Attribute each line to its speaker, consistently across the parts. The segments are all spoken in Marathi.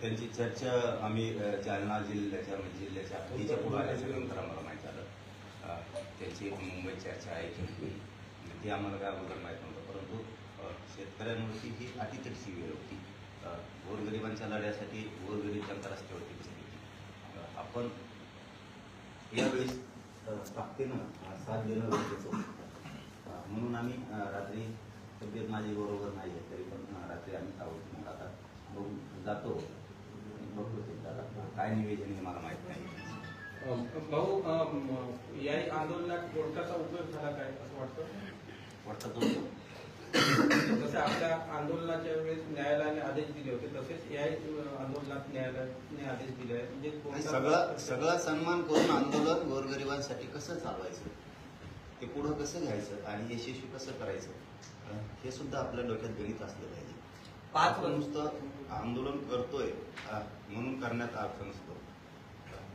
Speaker 1: त्यांची चर्चा
Speaker 2: आम्ही जालना जिल्ह्याच्या म्हणजे जिल्ह्याच्या हद्दीच्या पुढे आल्याच्यानंतर आम्हाला माहीत अ, त्यांची मुंबईत चर्चा आहे की ती आम्हाला काय अगोदर माहीत नव्हतं. परंतु शेतकऱ्यांवरती ही अतितटची वेळ होती. गोरगरिबांच्या लढ्यासाठी गोरगरीब जनता रस्त्यावरती बसली होती. आपण यावेळेस ताकदीनं साथ देणं गरजेचं म्हणून आम्ही रात्री तब्येत माझी बरोबर नाही आहे तरी पण रात्री आम्ही आहोत मग आता बघू जातो. बघतो ते दादा. काय निवेदन हे मला माहीत नाही.
Speaker 1: भाऊ या आंदोलनात कोर्टाचा उपयोग झाला काय असं वाटतं?
Speaker 2: वाटतं तो.
Speaker 1: जसं आपल्या आंदोलनाच्या वेळेस न्यायालयाने आदेश दिले होते तसेच या आंदोलनात न्यायालयाने आदेश दिले आहेत. म्हणजे
Speaker 2: सगळा सगळा सन्मान करून आंदोलन गोरगरिबांसाठी कसं चालवायचं? ते पुढं कसं घ्यायचं? आणि यशस्वी कसं करायचं? हे सुद्धा आपल्या डोक्यात गणित असलं पाहिजे
Speaker 3: पाच
Speaker 2: नुसतं आंदोलन करतोय म्हणून करण्यात अर्थ नसतो.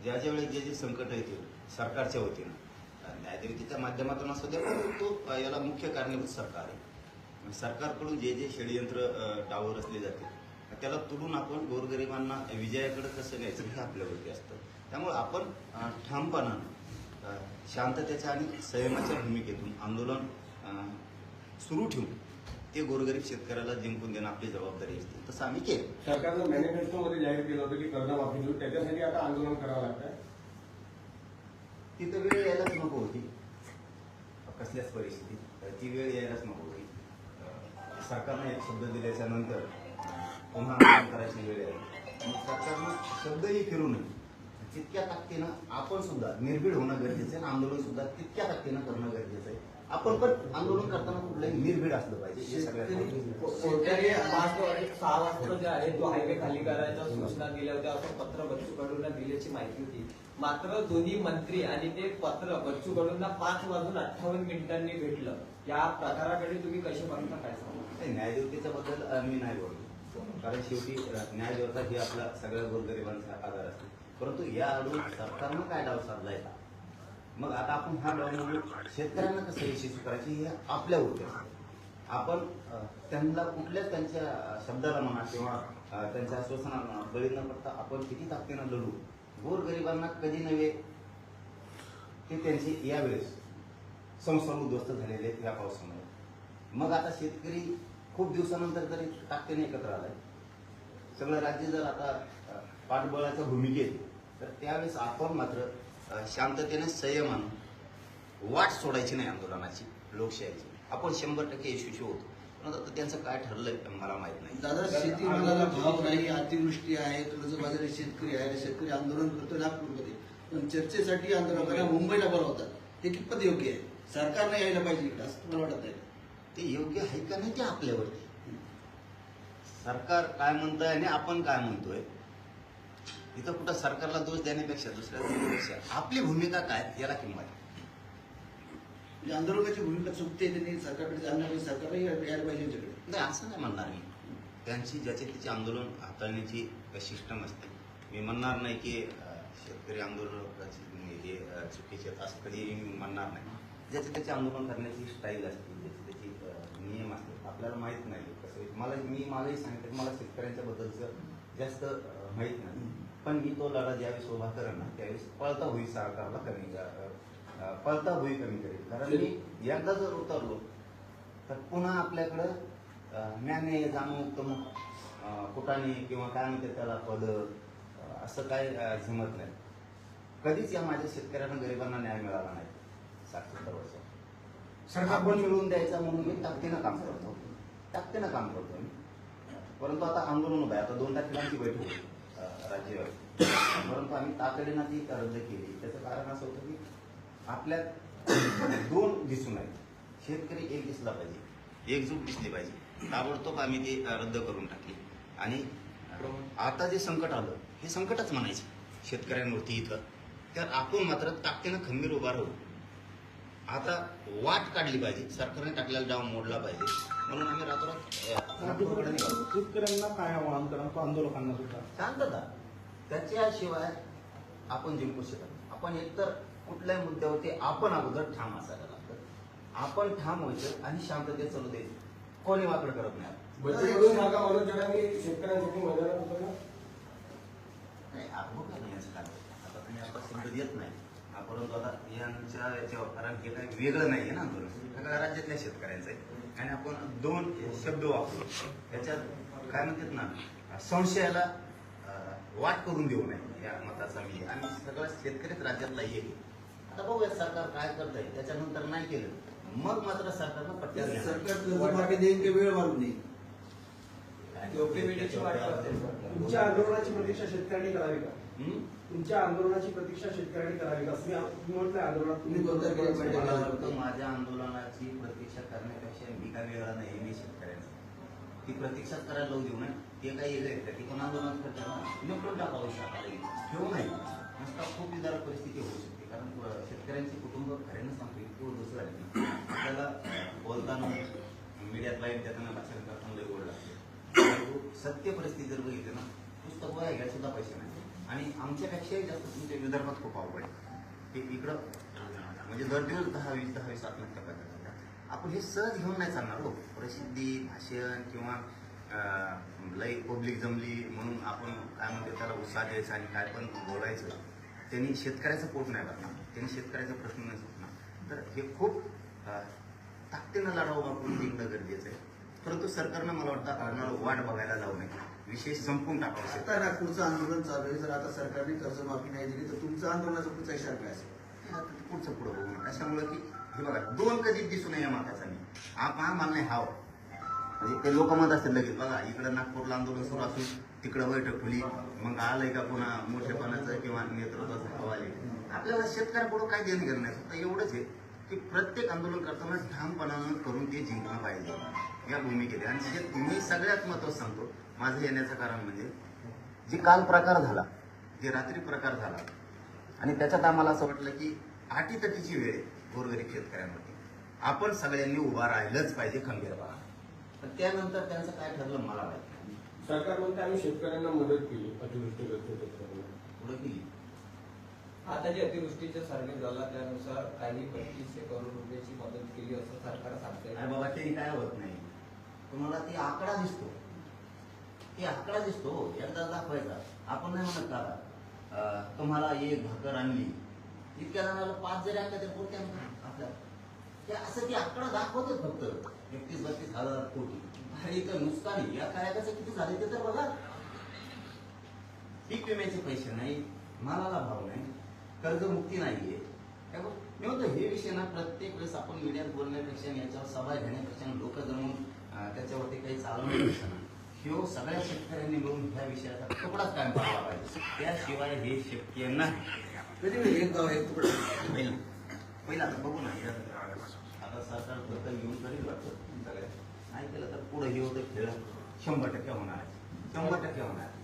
Speaker 2: ज्या ज्या वेळेस जे जे संकट येतील सरकारच्या वतीनं न्यायदेवतेच्या माध्यमातून असू द्या अ, याला मुख्य कारणीभूत सरकार आहे. सरकारकडून जे जे षडयंत्र डावर रचले जाते त्याला तुडून आपण गोरगरिबांना विजयाकडे कसं न्यायचं हे आपल्यावरती असतं. त्यामुळे आपण ठामपणानं शांततेच्या आणि संयमाच्या भूमिकेतून आंदोलन सुरू ठेवून ते गोरगरीब शेतकऱ्याला जिंकून देणं आपली जबाबदारी असते. तसं आम्ही केलं.
Speaker 4: सरकारनं मॅनिफेस्टोमध्ये जाहीर केलं होतं की कर्जमाफी देऊ त्याच्यासाठी आता आंदोलन करावं लागतंय.
Speaker 2: तिथं वेळ यायलाच नको होती. कसल्याच परिस्थितीत. ती वेळ यायलाच नको होती. सरकारनं एक शब्द दिल्याच्या नंतर पुन्हा आंदोलन करायची वेळ आहे मग सरकारनं शब्दही फिरू नये. तितक्या ताकदीनं आपण सुद्धा निर्भीड होणं गरजेचं आहे आंदोलन सुद्धा तितक्या ताकदीनं करणं गरजेचं आहे. आपण पण आंदोलन करताना कुठलंही निर्भीड असलं पाहिजे. हे
Speaker 3: सहा वाजता जे आहे तो हायवे खाली करायच्या सूचना दिल्या होत्या असं पत्र बच्चू कडूंना दिल्याची माहिती होती. मात्र दोन्ही मंत्री आणि ते पत्र बच्चू कडूंना पाच वाजून अठ्ठावन्न मिनिटांनी भेटलं. या प्रकाराकडे तुम्ही कसे बघता काय सांगा?
Speaker 2: न्यायदेवतेच्या बद्दल मी नाही बोलतो कारण शेवटी न्यायदेवता ही आपला सगळ्या गोरगरिबांचा आधार असते. परंतु या अडून सरकारनं काय डाव साधलाय? का मग आता आपण हा डाव म्हणजे शेतकऱ्यांना कसं यशस्वी करायचे हे आपल्यावरती असतं आपण त्यांना कुठल्याच त्यांच्या शब्दाला म्हणा किंवा त्यांच्या आश्वासनाला म्हणा बळी न पडता आपण किती ताकदीनं लढू गोरगरिबांना कधी नव्हे ते त्यांचे यावेळेस संसार उद्ध्वस्त झालेले आहेत या पावसामुळे. मग आता शेतकरी खूप दिवसानंतर तरी ताकदीने एकत्र आलाय. सगळं राज्य जर आता पाठबळाच्या भूमिकेत तर त्यावेळेस आपण मात्र शांततेने संयमानं वाट सोडायची नाही आंदोलनाची लोकशाहीची. आपण शंभर टक्के यशस्वी होतो. पण आता त्यांचं काय ठरलंय मला माहीत नाही.
Speaker 5: दादा शेतीमालाला भाव नाही अतिवृष्टी आहे कर्जबाजारी शेतकरी आहे शेतकरी आंदोलन करतो नागपूरमध्ये. पण चर्चेसाठी आंदोलकांना मुंबईला बोलवतात. हे कितपत योग्य आहे? सरकारने यायला पाहिजे इकडं असं तुम्हाला वाटत आहे
Speaker 2: ते योग्य आहे का नाही ते आपल्यावरती. सरकार काय म्हणतंय आणि आपण काय म्हणतोय इथं कुठं सरकारला दोष देण्यापेक्षा दुसऱ्या देण्यापेक्षा आपली भूमिका काय याला किंमत आहे.
Speaker 5: म्हणजे आंदोलकाची भूमिका चुकते त्यांनी सरकारकडे जाणं पाहिजे सरकारही यायला पाहिजे यांच्याकडे.
Speaker 2: नाही असं नाही म्हणणार मी. त्यांची ज्याची त्याची आंदोलन हाताळण्याची सिस्टम असते. मी म्हणणार नाही की शेतकरी आंदोलकाची हे चुकीचे असं कधी मी म्हणणार नाही. ज्याचे त्याचे आंदोलन करण्याची स्टाईल असते ज्याची त्याची नियम असते आपल्याला माहीत नाही कसं. मला मी मलाही सांगितलं की मला शेतकऱ्यांच्या बद्दलचं जास्त माहीत नाही. पण मी तो लढा ज्यावेळेस उभा करेन ना त्यावेळेस पळता होई सरकारला कमी पळता होई कमी करेल. कारण मी एकदा जर उतरलो तर पुन्हा आपल्याकडं ज्ञाने जाणूक कुटाने किंवा काय म्हणते त्याला पद असं काय जमत नाही. कधीच या माझ्या शेतकऱ्यांना गरिबांना न्याय मिळाला नाही साठ सत्तर वर्ष.
Speaker 4: सरकार
Speaker 2: आपण मिळवून द्यायचा म्हणून मी ताकदीनं काम करतो. ताकदीनं काम करतो मी. परंतु आता आंदोलन उभं आहे. आता दोन तारखेलांची बैठक होती राज्यव्यापी परंतु आम्ही तातडीनं ती रद्द केली. त्याचं कारण असं होतं की आपल्यात दोन दिसून आहेत शेतकरी एक दिसला पाहिजे. एकजूट दिसली पाहिजे. ताबडतोब आम्ही ती रद्द करून टाकली. आणि आता जे संकट आलं हे संकटच म्हणायचं. शेतकऱ्यांवरती इथं. तर आपण मात्र ताकदीनं खंबीर उभा राहू. आता वाट काढली पाहिजे. सरकारने टाकलेला डाव मोडला पाहिजे. म्हणून आम्ही रातोरात
Speaker 4: शेतकऱ्यांना काय आवाहन? करा आंदोलकांना सुद्धा.
Speaker 2: शांतता. त्याच्याशिवाय आपण जिंकू शकत नाही. आपण एकतर कुठल्याही मुद्द्यावरती आपण अगोदर ठाम असायला लागतं. आपण ठाम व्हायचं आणि शांततेत चालू द्यायचं. कोणी वाकड करत नाही
Speaker 4: शेतकऱ्यांसाठी ना
Speaker 2: नाही परंतु आता यांच्या याच्यावर कारण हे काही वेगळं नाही आहे ना आंदोलन. राज्यातल्या शेतकऱ्यांचं आहे. आणि आपण दोन शब्द वापरू. त्याच्यात काय म्हणतात ना संशयाला वाट करून देऊ नये या मताचा मी. आणि सगळं शेतकरीच राज्यातला आहे. आता बघूया सरकार काय करत आहे त्याच्यानंतर नाही केलं. मग मात्र सरकारनं पट्ट्या
Speaker 5: सरकार कर्जमाफी देईन की वेळ मारून
Speaker 3: बघते.
Speaker 6: तुमच्या आंदोलनाची प्रतीक्षा शेतकऱ्यांनी करावी का? तुमच्या आंदोलनाची प्रतीक्षा शेतकऱ्यांनी करावी का? म्हटलं आंदोलनात
Speaker 5: तुम्ही
Speaker 2: माझ्या आंदोलनाची प्रतीक्षा करण्यापेक्षा मी काय वेगळा नाही मी शेतकऱ्यांचा. ती प्रतीक्षा करायला लावू देऊ नये ते काही येत आहेत का? ती पण आंदोलन करतात ना निपटून टाकावं सकाळी ठेवू नाही नुसता खूप विदारक परिस्थिती होऊ शकते. कारण शेतकऱ्यांचे कुटुंब खऱ्यानं सांगतो इतकी दुसरं झाले आपल्याला बोलताना मीडियात लाईव्ह देताना भाषण करताना लई गोड लागते सत्य परिस्थिती जर बघितली ना पुस्तक बघा घ्यायला सुद्धा पैसे नाही. आणि आमच्यापेक्षाही जास्त तुमच्या विदर्भात खूप आवड आहे. ते इकडं म्हणजे दर दिवस दहा वीस दहा वीस आत्महत्या करतात आपण हे सहज घेऊन नाही चालणार हो. प्रसिद्धी भाषण किंवा लई पब्लिक जमली म्हणून आपण काय म्हणतो त्याला उत्साह द्यायचा आणि काय पण बोलायचं त्यांनी शेतकऱ्याचं पोट नाही भरणार. त्यांनी शेतकऱ्याचा प्रश्न नाही सुटणार. तर हे खूप ताकदीनं लढावं आपण जिंकणं गरजेचं आहे. परंतु सरकारनं मला वाटतं आम्हाला वाट बघायला लावू नये. विषय संपून टाकावा शेतकऱ्याचा.
Speaker 5: आता नागपूरचं आंदोलन चालू आहे. जर आता सरकारने कर्जमाफी नाही दिली तर तुमचं आंदोलनाचा पुढचा इशारा काय असेल?
Speaker 2: पुढचं पुढं बघू नये अशामुळे की हे बघा दोन कधीच दिसू नये मताचा माताचा मी. आप हा मान्य हाव. म्हणजे ते लोक म्हणत असतील लगेच बघा इकडं नागपूरला आंदोलन सुरू असून तिकडं बैठक खुली मग आलंय का पुन्हा मोठेपणाचं किंवा नेतृत्वाचं हवा आले आपल्याला शेतकऱ्यापुढं काय देणं घेणं नाही. फक्त एवढंच आहे की प्रत्येक आंदोलन करताना ठामपणानं करून ते जिंकणं पाहिजे. या भूमिकेत. आणि शेत मी सगळ्यात महत्वाचं सांगतो माझं येण्याचं कारण म्हणजे जे काल प्रकार झाला जे रात्री प्रकार झाला आणि त्याच्यात आम्हाला असं वाटलं की आटीतटीची वेळ आहे. गोरगरीब शेतकऱ्यांवरती. आपण सगळ्यांनी उभा राहिलंच पाहिजे खंबीरपणा पण. त्यानंतर त्यांचं काय ठरलं मला माहिती
Speaker 4: सरकार म्हणते आम्ही शेतकऱ्यांना मदत केली अतिवृष्टीग्रस्त शेतकऱ्यांना
Speaker 2: पुढे केली.
Speaker 3: आता जे अतिवृष्टीचा सर्वे झाला त्यानुसार काही बत्तीसशे करोड रुपयाची मदत केली असं सरकार सांगतंय.
Speaker 2: अरे बाबा ते काय होत नाही. तुम्हाला ते आकडा दिसतो. ते आकडा दिसतो. एकदा दाखवायचा आपण नाही म्हणत का अं, तुम्हाला एक भाकर आणली इतक्या जणांना पाच जरी आणल्या तरी पुरते आपल्या ते असं ते आकडा दाखवते फक्त. एकतीस बत्तीस हजार कोटी. आणि तर नुकसानी या कार्याचं किती झाले ते तर बघा. पीक विम्याचे पैसे नाही मालाला भाव नाही. कर्जमुक्ती नाहीये. त्यामुळे मी म्हणतो हे विषय ना प्रत्येक वेळेस आपण मीडियात बोलण्यापेक्षा याच्यावर सभा घेण्यापेक्षा लोक जमून त्याच्यावरती काही चालवण्यापेक्षा ना ह्यो सगळ्या शेतकऱ्यांनी मिळून ह्या विषयाचा तुकडाच कायम पाहिला पाहिजे. त्याशिवाय हे शक्य नाही.
Speaker 5: कधी म्हणजे एक गाव एक तुकडा
Speaker 2: पहिलं पहिलं आता बघू ना या- आता सरकार दखल घेऊन करील वाटतं सगळ्या नाही केलं तर पुढे हे होतं खेळ शंभर टक्के होणार आहे शंभर टक्के होणार आहे